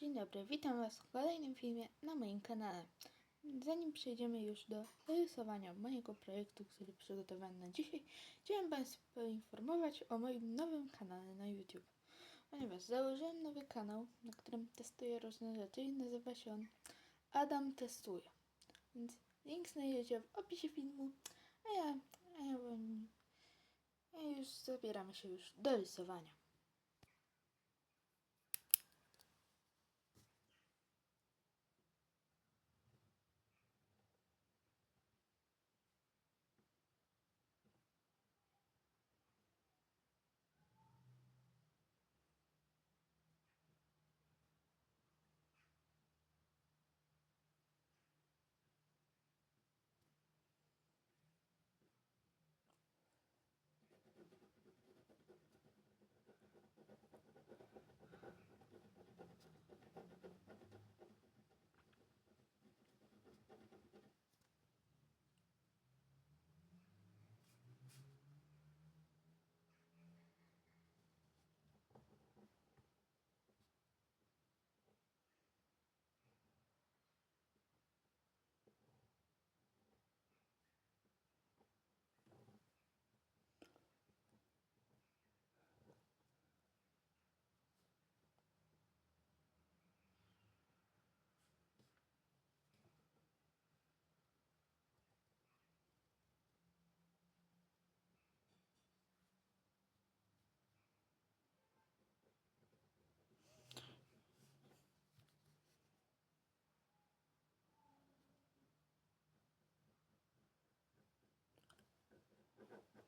Dzień dobry, witam Was w kolejnym filmie na moim kanale. Zanim przejdziemy już do rysowania mojego projektu, który przygotowałem na dzisiaj, chciałem Państwa poinformować o moim nowym kanale na YouTube. Ponieważ założyłem nowy kanał, na którym testuję różne rzeczy i nazywa się on Adam Testuje. Więc link znajdziecie w opisie filmu, a ja, a ja, a już zabieramy się już do rysowania.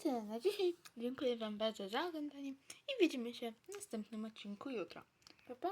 tyle na dzisiaj. Dziękuję Wam bardzo za oglądanie i widzimy się w następnym odcinku jutro. Pa, pa!